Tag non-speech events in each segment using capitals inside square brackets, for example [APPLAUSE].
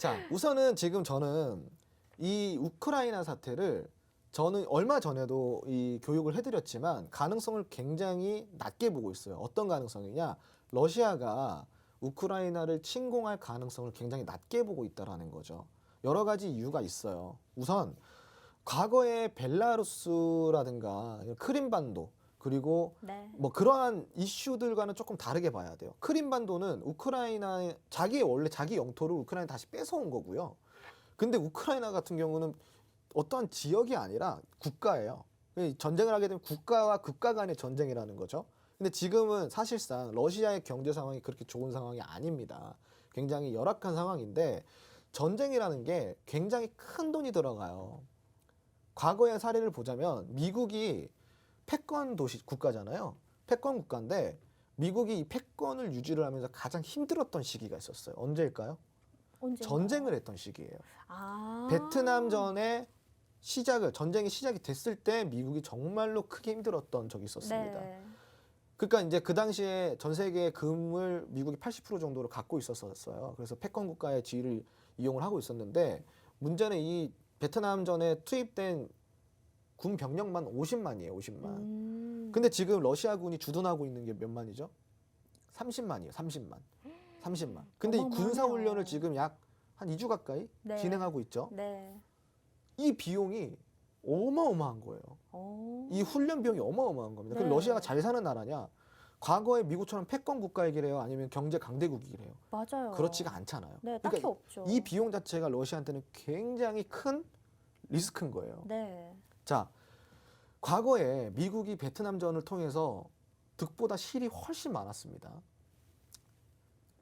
자, 우선은 지금 저는 이 우크라이나 사태를 저는 얼마 전에도 이 교육을 해드렸지만 가능성을 굉장히 낮게 보고 있어요. 어떤 가능성이냐? 러시아가 우크라이나를 침공할 가능성을 굉장히 낮게 보고 있다라는 거죠. 여러 가지 이유가 있어요. 우선 과거에 벨라루스라든가 크림반도 그리고 네. 뭐 그러한 이슈들과는 조금 다르게 봐야 돼요. 크림반도는 우크라이나 자기의 원래 자기 영토를 우크라이나 다시 뺏어온 거고요. 근데 우크라이나 같은 경우는 어떠한 지역이 아니라 국가예요. 이 전쟁을 하게 되면 국가와 국가 간의 전쟁이라는 거죠. 근데 지금은 사실상 러시아의 경제 상황이 그렇게 좋은 상황이 아닙니다. 굉장히 열악한 상황인데 전쟁이라는 게 굉장히 큰 돈이 들어가요. 과거의 사례를 보자면 미국이 패권 도시 국가잖아요. 패권 국가인데 미국이 이 패권을 유지를 하면서 가장 힘들었던 시기가 있었어요. 언제일까요? 언제? 전쟁을 했던 시기예요. 아. 베트남 전에 시작을 전쟁이 시작이 됐을 때 미국이 정말로 크게 힘들었던 적이 있었습니다. 네. 그러니까 이제 그 당시에 전 세계의 금을 미국이 80% 정도로 갖고 있었어요. 그래서 패권 국가의 지위를 이용을 하고 있었는데 문제는 이 베트남 전에 투입된 군 병력만 50만이에요. 50만. 음. 근데 지금 러시아군이 주둔하고 있는 게 몇 만이죠? 30만이에요. 30만. 30만. 근데 이. 군사 훈련을 지금 약 한 2주 가까이 네. 진행하고 있죠. 네. 이 비용이 어마어마한 거예요. 오. 이 훈련 비용이 어마어마한 겁니다. 네. 그럼 러시아가 잘 사는 나라냐? 과거에 미국처럼 패권 국가이기래요, 아니면 경제 강대국이래요. 맞아요. 그렇지가 않잖아요. 네, 딱히 그러니까 없죠. 이 비용 자체가 러시아한테는 굉장히 큰 리스크인 거예요. 네. 자, 과거에 미국이 베트남전을 통해서 득보다 실이 훨씬 많았습니다.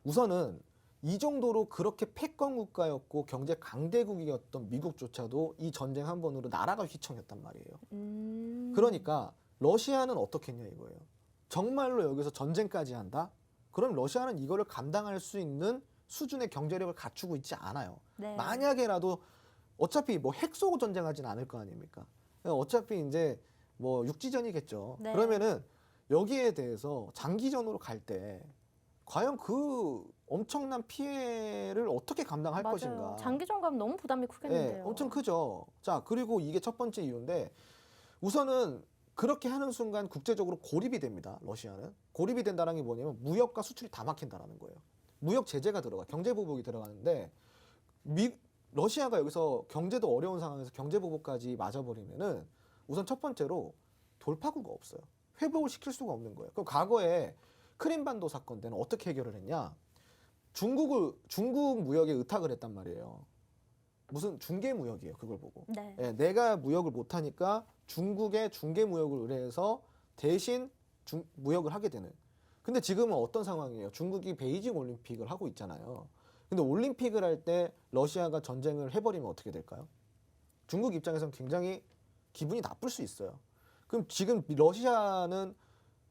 우선은 이 정도로 그렇게 패권 국가였고 경제 강대국이었던 미국조차도 이 전쟁 한 번으로 나라가 휘청였단 말이에요. 음. 그러니까 러시아는 어떻게 했냐 이거예요. 정말로 여기서 전쟁까지 한다? 그럼 러시아는 이거를 감당할 수 있는 수준의 경제력을 갖추고 있지 않아요. 네. 만약에라도 어차피 뭐 핵 쏘고 전쟁하진 않을 거 아닙니까? 어차피 이제 뭐 육지전이겠죠. 네. 그러면은 여기에 대해서 장기전으로 갈 때 과연 그 엄청난 피해를 어떻게 감당할 맞아요. 것인가? 장기전 가면 너무 부담이 크겠는데요. 네, 엄청 크죠. 자, 그리고 이게 첫 번째 이유인데 우선은 그렇게 하는 순간 국제적으로 고립이 됩니다. 러시아는 고립이 된다는 게 뭐냐면 무역과 수출이 다 막힌다라는 거예요. 무역 제재가 들어가, 경제 보복이 들어가는데 미 러시아가 여기서 경제도 어려운 상황에서 경제 보복까지 맞아버리면은 우선 첫 번째로 돌파구가 없어요. 회복을 시킬 수가 없는 거예요. 그럼 과거에 크림반도 사건 때는 어떻게 해결을 했냐? 중국을 중국 무역에 의탁을 했단 말이에요. 무슨 중개 무역이에요. 그걸 보고. 네. 예, 내가 무역을 못하니까 중국에 중개 무역을 의뢰해서 대신 중, 무역을 하게 되는. 근데 지금은 어떤 상황이에요? 중국이 베이징 올림픽을 하고 있잖아요. 근데 올림픽을 할 때 러시아가 전쟁을 해버리면 어떻게 될까요? 중국 입장에서는 굉장히 기분이 나쁠 수 있어요. 그럼 지금 러시아는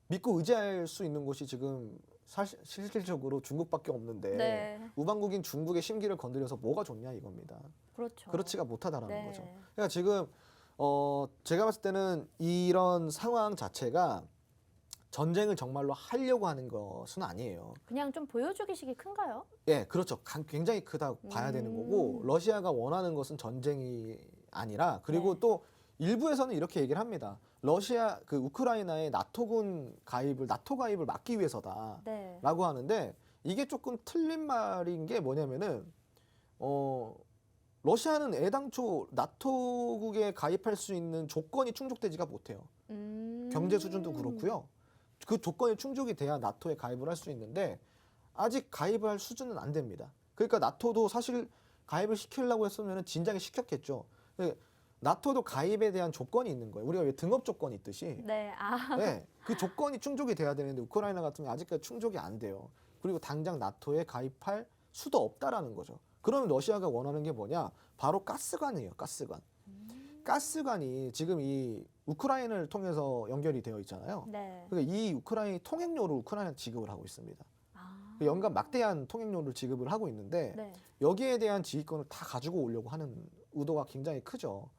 믿고 의지할 수 있는 곳이 지금 사실 실질적으로 중국밖에 없는데 네. 우방국인 중국의 심기를 건드려서 뭐가 좋냐 이겁니다. 그렇죠. 그렇지가 못하다라는 네. 거죠. 그러니까 지금 어 제가 봤을 때는 이런 상황 자체가 전쟁을 정말로 하려고 하는 것은 아니에요. 그냥 좀 보여주기식이 큰가요? 예, 그렇죠. 강- 굉장히 크다고 봐야 되는 음. 거고 러시아가 원하는 것은 전쟁이 아니라 그리고 네. 또 일부에서는 이렇게 얘기를 합니다. 러시아 그 우크라이나의 나토군 가입을 나토 가입을 막기 위해서다. 네. 라고 하는데 이게 조금 틀린 말인 게 뭐냐면은 어 러시아는 애당초 나토국에 가입할 수 있는 조건이 충족되지가 못해요. 음. 경제 수준도 그렇고요. 그 조건이 충족이 돼야 나토에 가입을 할 수 있는데 아직 가입을 할 수준은 안 됩니다. 그러니까 나토도 사실 가입을 시키려고 했으면 진작에 시켰겠죠. 나토도 가입에 대한 조건이 있는 거예요. 우리가 왜 등업 조건이 있듯이 네. 아. 네, 그 조건이 충족이 돼야 되는데 우크라이나 같은 경우 아직까지 충족이 안 돼요. 그리고 당장 나토에 가입할 수도 없다라는 거죠. 그러면 러시아가 원하는 게 뭐냐? 바로 가스관이에요. 가스관. 가스관이 지금 이 우크라이나를 통해서 연결이 되어 있잖아요. 네. 그러니까 이 우크라이나 통행료를 우크라이나 지급을 하고 있습니다. 아. 연간 막대한 통행료를 지급을 하고 있는데 네. 여기에 대한 지휘권을 다 가지고 오려고 하는 의도가 굉장히 크죠.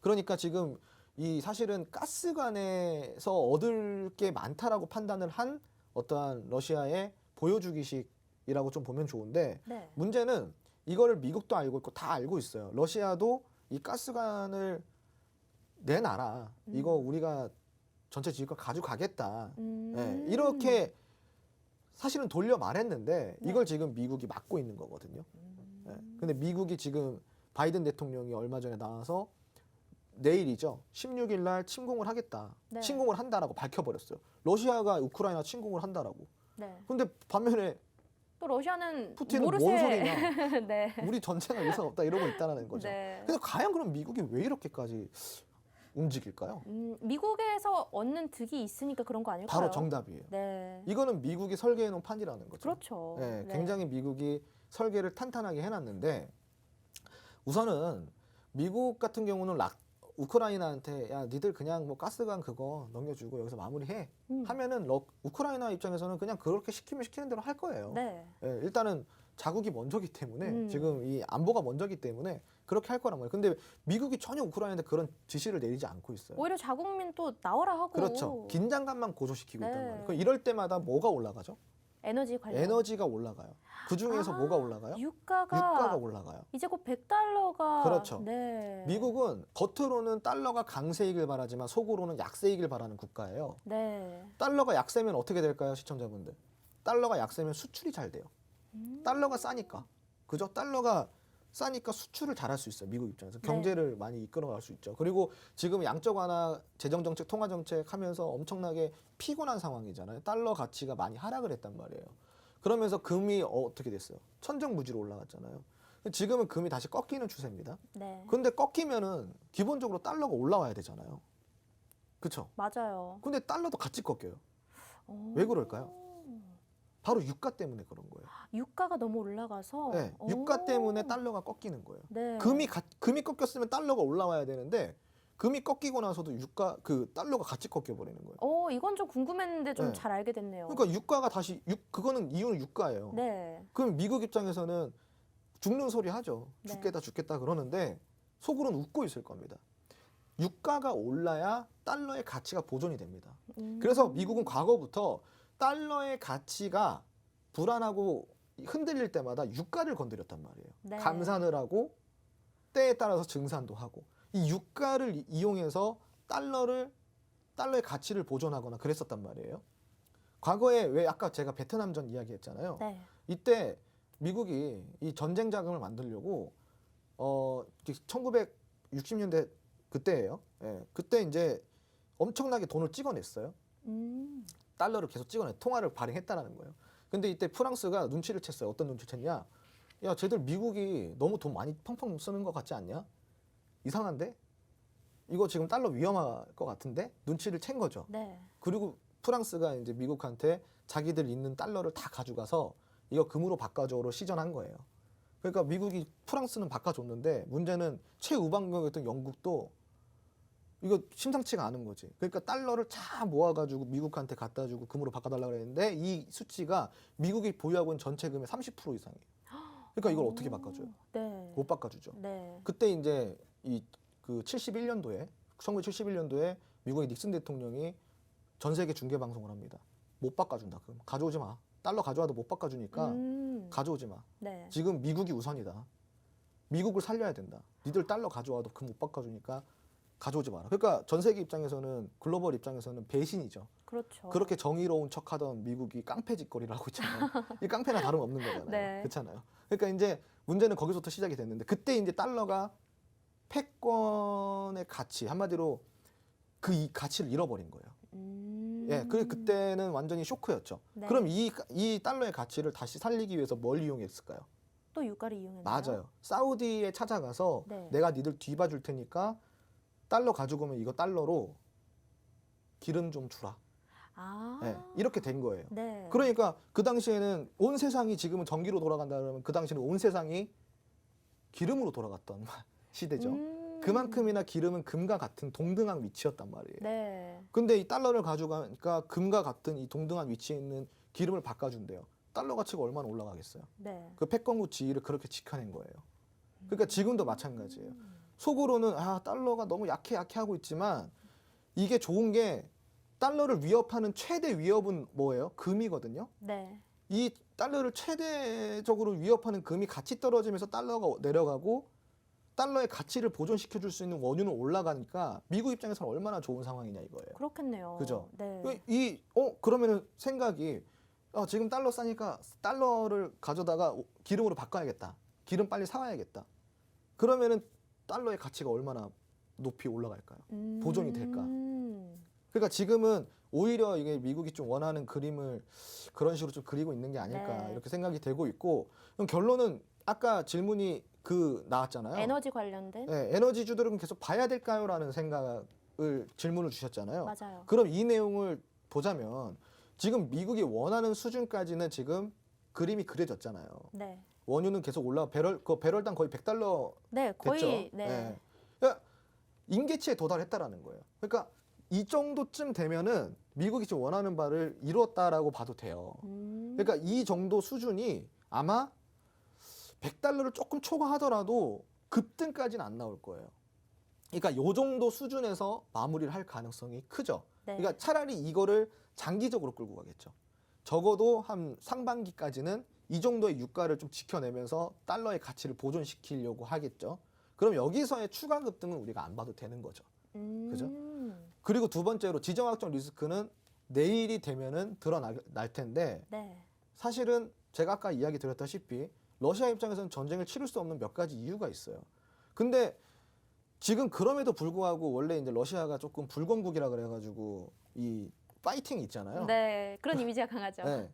그러니까 지금 이 사실은 가스관에서 얻을 게 많다라고 판단을 한 어떠한 러시아의 보여주기식이라고 좀 보면 좋은데 네. 문제는 이거를 미국도 알고 있고 다 알고 있어요. 러시아도 이 가스관을 내놔라. 이거 우리가 전체 지휘권 가져가겠다. 음. 예, 이렇게 사실은 돌려 말했는데 네. 이걸 지금 미국이 막고 있는 거거든요. 예, 근데 미국이 지금 바이든 대통령이 얼마 전에 나와서 내일이죠. 16일 날 침공을 하겠다. 네. 침공을 한다라고 밝혀버렸어요. 러시아가 우크라이나 침공을 한다라고. 네. 근데 반면에 또 러시아는 푸틴은 모르세. 뭔 소리냐. [LAUGHS] 네. 우리 전쟁할 의사 없다 이러고 있다는 거죠. 네. 그래서 과연 그럼 미국이 왜 이렇게까지 움직일까요? 음, 미국에서 얻는 득이 있으니까 그런 거 아닐까요? 바로 정답이에요. 네. 이거는 미국이 설계해 놓은 판이라는 거죠. 그렇죠. 네, 네. 굉장히 미국이 설계를 탄탄하게 해놨는데 우선은 미국 같은 경우는 락, 우크라이나한테 야 니들 그냥 뭐 가스관 그거 넘겨주고 여기서 마무리해 음. 하면은 러, 우크라이나 입장에서는 그냥 그렇게 시키면 시키는 대로 할 거예요. 네. 예, 일단은 자국이 먼저기 때문에 음. 지금 이 안보가 먼저기 때문에 그렇게 할 거란 말이에요. 근데 미국이 전혀 우크라이나한테 그런 지시를 내리지 않고 있어요. 오히려 자국민 또 나와라 하고 그렇죠. 긴장감만 고조시키고 네. 있단 말이에요. 그럼 이럴 때마다 뭐가 올라가죠? 에너지 관련 에너지가 올라가요. 그 중에서 아, 뭐가 올라가요? 유가가, 유가가 올라가요. 이제 곧 100달러가 그렇죠. 네. 미국은 겉으로는 달러가 강세이길 바라지만 속으로는 약세이길 바라는 국가예요. 네. 달러가 약세면 어떻게 될까요, 시청자분들? 달러가 약세면 수출이 잘 돼요. 음. 달러가 싸니까. 그죠? 달러가 싸니까 수출을 잘할 수 있어요. 미국 입장에서 네. 경제를 많이 이끌어갈 수 있죠. 그리고 지금 양적 완화, 재정 정책, 통화 정책 하면서 엄청나게 피곤한 상황이잖아요. 달러 가치가 많이 하락을 했단 말이에요. 그러면서 금이 어떻게 됐어요? 천정무지로 올라갔잖아요. 지금은 금이 다시 꺾이는 추세입니다. 네. 근데 꺾이면은 기본적으로 달러가 올라와야 되잖아요. 그렇죠? 맞아요. 근데 달러도 같이 꺾여요. 오. 왜 그럴까요? 바로 유가 때문에 그런 거예요. 유가가 너무 올라가서 네, 오. 유가 때문에 달러가 꺾이는 거예요. 네. 금이 가, 금이 꺾였으면 달러가 올라와야 되는데 금이 꺾이고 나서도 유가 그 달러가 같이 꺾여 버리는 거예요. 어, 이건 좀 궁금했는데 좀 네. 잘 알게 됐네요. 그러니까 유가가 다시 유, 그거는 이유는 유가예요. 네. 그럼 미국 입장에서는 죽는 소리 하죠. 네. 죽겠다 죽겠다 그러는데 속으로는 웃고 있을 겁니다. 유가가 올라야 달러의 가치가 보존이 됩니다. 음. 그래서 미국은 과거부터 달러의 가치가 불안하고 흔들릴 때마다 유가를 건드렸단 말이에요. 네. 감산을 하고 때에 따라서 증산도 하고 이 유가를 이- 이용해서 달러를 달러의 가치를 보존하거나 그랬었단 말이에요. 과거에 왜 아까 제가 베트남전 이야기했잖아요. 네. 이때 미국이 이 전쟁 자금을 만들려고 어 1960년대 그때예요. 예, 그때 이제 엄청나게 돈을 찍어냈어요. 음. 달러를 계속 찍어내 통화를 발행했다라는 거예요. 근데 이때 프랑스가 눈치를 챘어요. 어떤 눈치를 챘냐? 야, 쟤들 미국이 너무 돈 많이 펑펑 쓰는 것 같지 않냐? 이상한데? 이거 지금 달러 위험할 것 같은데? 눈치를 챈 거죠. 네. 그리고 프랑스가 이제 미국한테 자기들 있는 달러를 다 가져가서 이거 금으로 바꿔줘로 시전한 거예요. 그러니까 미국이 프랑스는 바꿔줬는데 문제는 최우방국이었던 영국도 이거 심상치가 않은 거지. 그러니까 달러를 다 모아가지고 미국한테 갖다 주고 금으로 바꿔달라고 그랬는데 이 수치가 미국이 보유하고 있는 전체 금의 30% 이상이에요. 그러니까 이걸 어떻게 바꿔줘요? 네. 못 바꿔주죠. 네. 그때 이제 이 그 71년도에 1971년도에 미국의 닉슨 대통령이 전 세계 중계 방송을 합니다. 못 바꿔준다. 그럼 가져오지 마. 달러 가져와도 못 바꿔주니까 음. 가져오지 마. 네. 지금 미국이 우선이다. 미국을 살려야 된다. 니들 달러 가져와도 그 못 바꿔주니까 가져오지 마라. 그러니까 전 세계 입장에서는 글로벌 입장에서는 배신이죠. 그렇죠. 그렇게 정의로운 척하던 미국이 깡패 짓거리를 하고 있잖아요. [LAUGHS] 이 깡패나 다름없는 거잖아요. 네. 그렇잖아요. 그러니까 이제 문제는 거기서부터 시작이 됐는데 그때 이제 달러가 패권의 가치 한마디로 그 이 가치를 잃어버린 거예요. 음. 예, 그 그때는 완전히 쇼크였죠. 네. 그럼 이 이 달러의 가치를 다시 살리기 위해서 뭘 이용했을까요? 또 유가를 이용했나요? 맞아요. 사우디에 찾아가서 네. 내가 니들 뒤봐줄 테니까 달러 가지고 오면 이거 달러로 기름 좀 주라. 아. 예, 이렇게 된 거예요. 네. 그러니까 그 당시에는 온 세상이 지금은 전기로 돌아간다 그러면 그 당시에는 온 세상이 기름으로 돌아갔던 [LAUGHS] 시대죠. 음. 그만큼이나 기름은 금과 같은 동등한 위치였단 말이에요. 네. 근데 이 달러를 가져가니까 금과 같은 이 동등한 위치에 있는 기름을 바꿔준대요. 달러 가치가 얼마나 올라가겠어요. 네. 그 패권국 지위를 그렇게 지켜낸 거예요. 그러니까 지금도 마찬가지예요. 음. 속으로는 아 달러가 너무 약해 약해 하고 있지만 이게 좋은 게 달러를 위협하는 최대 위협은 뭐예요? 금이거든요. 네. 이 달러를 최대적으로 위협하는 금이 같이 떨어지면서 달러가 내려가고 달러의 가치를 보존시켜 줄 수 있는 원유는 올라가니까 미국 입장에서는 얼마나 좋은 상황이냐 이거예요. 그렇겠네요. 그죠? 네. 이 어 그러면은 생각이 어, 지금 달러 싸니까 달러를 가져다가 기름으로 바꿔야겠다. 기름 빨리 사와야겠다. 그러면은 달러의 가치가 얼마나 높이 올라갈까요? 보존이 될까? 음. 그러니까 지금은 오히려 이게 미국이 좀 원하는 그림을 그런 식으로 좀 그리고 있는 게 아닐까 네. 이렇게 생각이 되고 있고 그럼 결론은 아까 질문이 그 나왔잖아요. 에너지 관련된 네, 에너지 주들은 계속 봐야 될까요라는 생각을 질문을 주셨잖아요. 맞아요. 그럼 이 내용을 보자면 지금 미국이 원하는 수준까지는 지금 그림이 그려졌잖아요. 네. 원유는 계속 올라 배럴 그 배럴당 거의 100달러 네, 거의 됐죠. 네. 예. 그러니까 임계치에 도달했다라는 거예요. 그러니까 이 정도쯤 되면은 미국이 지금 원하는 바를 이뤘다라고 봐도 돼요. 음. 그러니까 이 정도 수준이 아마 100달러를 조금 초과하더라도 급등까지는 안 나올 거예요. 그러니까 요 정도 수준에서 마무리를 할 가능성이 크죠. 네. 그러니까 차라리 이거를 장기적으로 끌고 가겠죠. 적어도 한 상반기까지는 이 정도의 유가를 좀 지켜내면서 달러의 가치를 보존시키려고 하겠죠. 그럼 여기서의 추가 급등은 우리가 안 봐도 되는 거죠. 그죠? 음. 그리고 두 번째로 지정학적 리스크는 내일이 되면은 드러날 날 텐데 네. 사실은 제가 아까 이야기 드렸다시피 러시아 입장에서는 전쟁을 치를 수 없는 몇 가지 이유가 있어요. 근데 지금 그럼에도 불구하고 원래 이제 러시아가 조금 불건국이라 그래가지고 이 파이팅 있잖아요. 네. 그런 이미지가 강하죠. 네.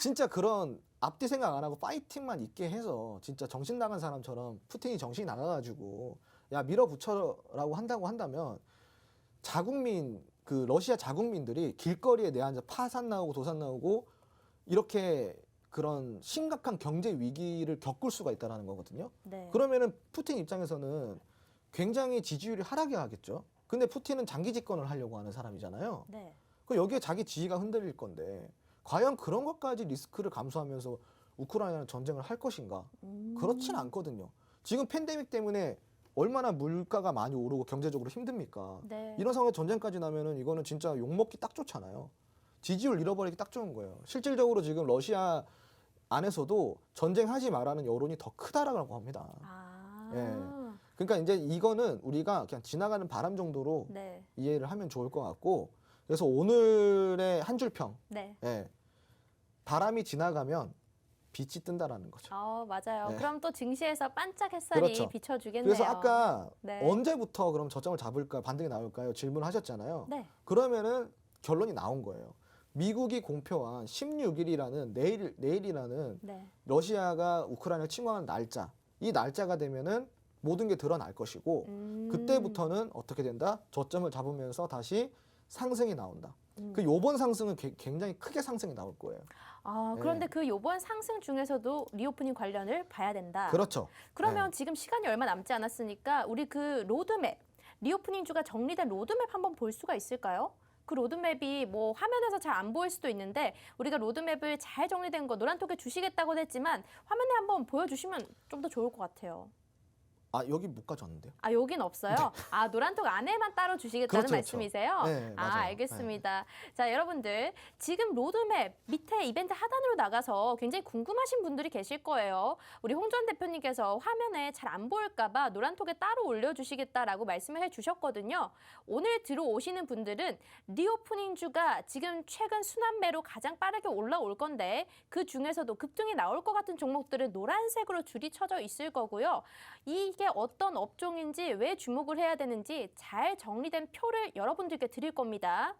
진짜 그런 앞뒤 생각 안 하고 파이팅만 있게 해서 진짜 정신 나간 사람처럼 푸틴이 정신이 나가가지고 야 밀어붙여라고 한다고 한다면 자국민 그 러시아 자국민들이 길거리에 내앉아 파산 나오고 도산 나오고 이렇게 그런 심각한 경제 위기를 겪을 수가 있다라는 거거든요. 네. 그러면은 푸틴 입장에서는 굉장히 지지율이 하락해 하겠죠. 근데 푸틴은 장기 집권을 하려고 하는 사람이잖아요. 네. 그 여기에 자기 지위가 흔들릴 건데 과연 그런 것까지 리스크를 감수하면서 우크라이나는 전쟁을 할 것인가? 음. 그렇진 않거든요. 지금 팬데믹 때문에 얼마나 물가가 많이 오르고 경제적으로 힘듭니까? 네. 이런 상황에 전쟁까지 나면은 이거는 진짜 욕먹기 딱 좋잖아요. 지지율 잃어버리기 딱 좋은 거예요. 실질적으로 지금 러시아 안에서도 전쟁하지 말라는 여론이 더 크다라고 합니다. 아. 예. 그러니까 이제 이거는 우리가 그냥 지나가는 바람 정도로 네. 이해를 하면 좋을 것 같고 그래서 오늘의 한 줄 평, 네. 예. 바람이 지나가면 빛이 뜬다라는 거죠. 어, 맞아요. 네. 그럼 또 증시에서 반짝 햇살이 그렇죠. 비춰주겠네요. 그래서 아까 네. 언제부터 그럼 저점을 잡을까 반등이 나올까요? 질문하셨잖아요. 네. 그러면은 결론이 나온 거예요. 미국이 공표한 16일이라는 내일 내일이라는 네. 러시아가 우크라이나를 침공하는 날짜, 이 날짜가 되면은 모든 게 드러날 것이고 음. 그때부터는 어떻게 된다? 저점을 잡으면서 다시 상승이 나온다. 음. 그 요번 상승은 게- 굉장히 크게 상승이 나올 거예요. 아, 네. 그런데 그 요번 상승 중에서도 리오프닝 관련을 봐야 된다. 그렇죠. 그러면 지금 시간이 얼마 남지 않았으니까 우리 그 로드맵, 리오프닝 주가 정리된 로드맵 한번 볼 수가 있을까요? 그 로드맵이 뭐 화면에서 잘 안 보일 수도 있는데 우리가 로드맵을 잘 정리된 거 노란톡에 주시겠다고 했지만 화면에 한번 보여주시면 좀 더 좋을 것 같아요. 아 여기 못 가져왔는데요. 아 여긴 없어요? 아 노란톡 안에만 따로 주시겠다는 네. 그렇죠, 그렇죠. 말씀이세요? 네, 아 맞아요. 알겠습니다. 자 여러분들 지금 로드맵 밑에 이벤트 하단으로 나가서 굉장히 궁금하신 분들이 계실 거예요. 우리 홍전 대표님께서 화면에 잘 안 보일까봐 노란톡에 따로 올려주시겠다라고 말씀을 해주셨거든요. 오늘 들어오시는 분들은 리오프닝 주가 지금 최근 순환매로 가장 빠르게 올라올 건데 그 중에서도 급등이 나올 것 같은 종목들은 노란색으로 줄이 쳐져 있을 거고요. 이게 어떤 업종인지 왜 주목을 해야 되는지 잘 정리된 표를 여러분들께 드릴 겁니다.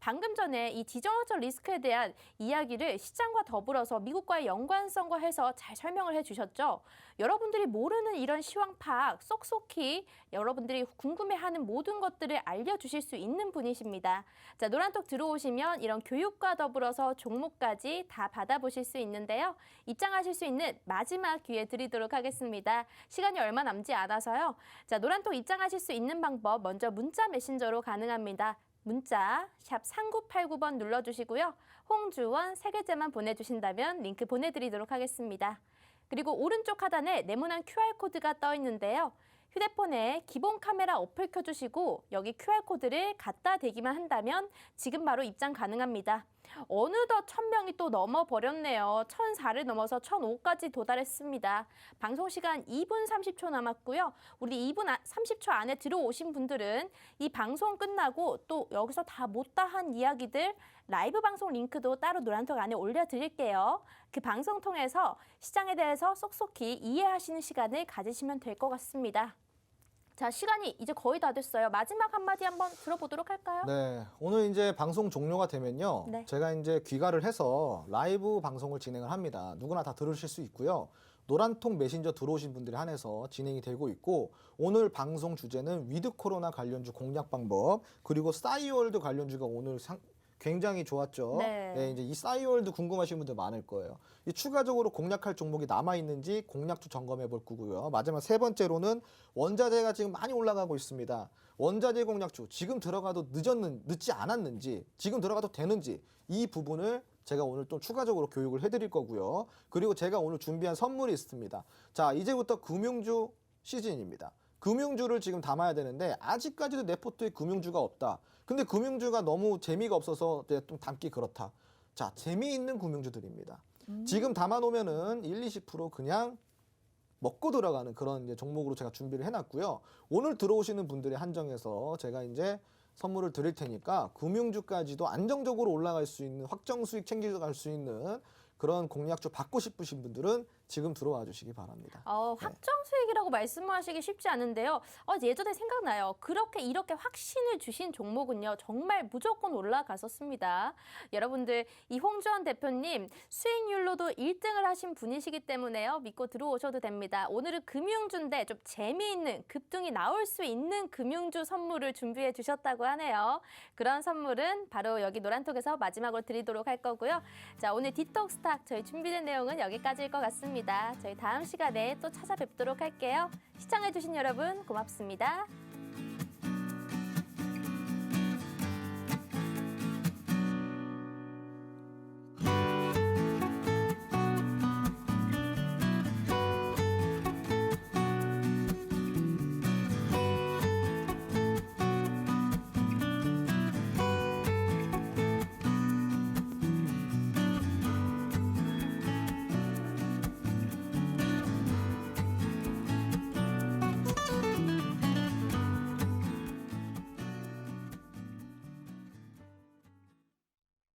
방금 전에 이 지정학적 리스크에 대한 이야기를 시장과 더불어서 미국과의 연관성과 해서 잘 설명을 해주셨죠. 여러분들이 모르는 이런 시황 파악 쏙쏙히 여러분들이 궁금해하는 모든 것들을 알려주실 수 있는 분이십니다. 자 노란톡 들어오시면 이런 교육과 더불어서 종목까지 다 받아보실 수 있는데요. 입장하실 수 있는 마지막 기회 드리도록 하겠습니다. 시간이 얼마 남지 않아서요. 자 노란톡 입장하실 수 있는 방법 먼저 문자 메신저로 가능합니다. 문자 샵 3989번 눌러주시고요. 홍주원 세 글자만 보내주신다면 링크 보내드리도록 하겠습니다. 그리고 오른쪽 하단에 네모난 QR코드가 떠 있는데요. 휴대폰에 기본 카메라 어플 켜주시고 여기 QR코드를 갖다 대기만 한다면 지금 바로 입장 가능합니다. 어느덧 1000명이 또 넘어 버렸네요. 1004를 넘어서 1005까지 도달했습니다. 방송 시간 2분 30초 남았고요. 우리 2분 30초 안에 들어오신 분들은 이 방송 끝나고 또 여기서 다 못다한 이야기들 라이브 방송 링크도 따로 노란톡 안에 올려드릴게요. 그 방송 통해서 시장에 대해서 쏙쏙히 이해하시는 시간을 가지시면 될 것 같습니다. 자, 시간이 이제 거의 다 됐어요. 마지막 한마디 한번 들어보도록 할까요? 네, 오늘 이제 방송 종료가 되면요. 네. 제가 이제 귀가를 해서 라이브 방송을 진행을 합니다. 누구나 다 들으실 수 있고요. 노란통 메신저 들어오신 분들에 한해서 진행이 되고 있고 오늘 방송 주제는 위드 코로나 관련주 공략 방법 그리고 싸이월드 관련주가 오늘 상, 굉장히 좋았죠. 네. 이제 이 싸이월드 궁금하신 분들 많을 거예요. 이 추가적으로 공략할 종목이 남아 있는지 공략주 점검해 볼 거고요. 마지막 세 번째로는 원자재가 지금 많이 올라가고 있습니다. 원자재 공략주 지금 들어가도 늦었는 늦지 않았는지 지금 들어가도 되는지 이 부분을 제가 오늘 또 추가적으로 교육을 해드릴 거고요. 그리고 제가 오늘 준비한 선물이 있습니다. 자 이제부터 금융주 시즌입니다. 금융주를 지금 담아야 되는데 아직까지도 내 포트에 금융주가 없다. 근데 금융주가 너무 재미가 없어서 좀 담기 그렇다. 자 재미있는 금융주들입니다. 지금 담아놓으면은 1, 20% 그냥 먹고 들어가는 그런 이제 종목으로 제가 준비를 해놨고요. 오늘 들어오시는 분들에 한정해서 제가 이제 선물을 드릴 테니까 금융주까지도 안정적으로 올라갈 수 있는 확정 수익 챙겨갈 수 있는 그런 공략주 받고 싶으신 분들은 지금 들어와 주시기 바랍니다. 어, 확정 수익이라고 말씀하시기 쉽지 않은데요. 어, 예전에 생각나요. 그렇게 이렇게 확신을 주신 종목은요. 정말 무조건 올라갔었습니다. 여러분들 이 홍주원 대표님 수익률로도 1등을 하신 분이시기 때문에요. 믿고 들어오셔도 됩니다. 오늘은 금융주인데 좀 재미있는 급등이 나올 수 있는 금융주 선물을 준비해 주셨다고 하네요. 그런 선물은 바로 여기 노란톡에서 마지막으로 드리도록 할 거고요. 자, 오늘 디톡 스탁 저희 준비된 내용은 여기까지일 것 같 습니다. 저희 다음 시간에 또 찾아뵙도록 할게요. 시청해주신 여러분 고맙습니다.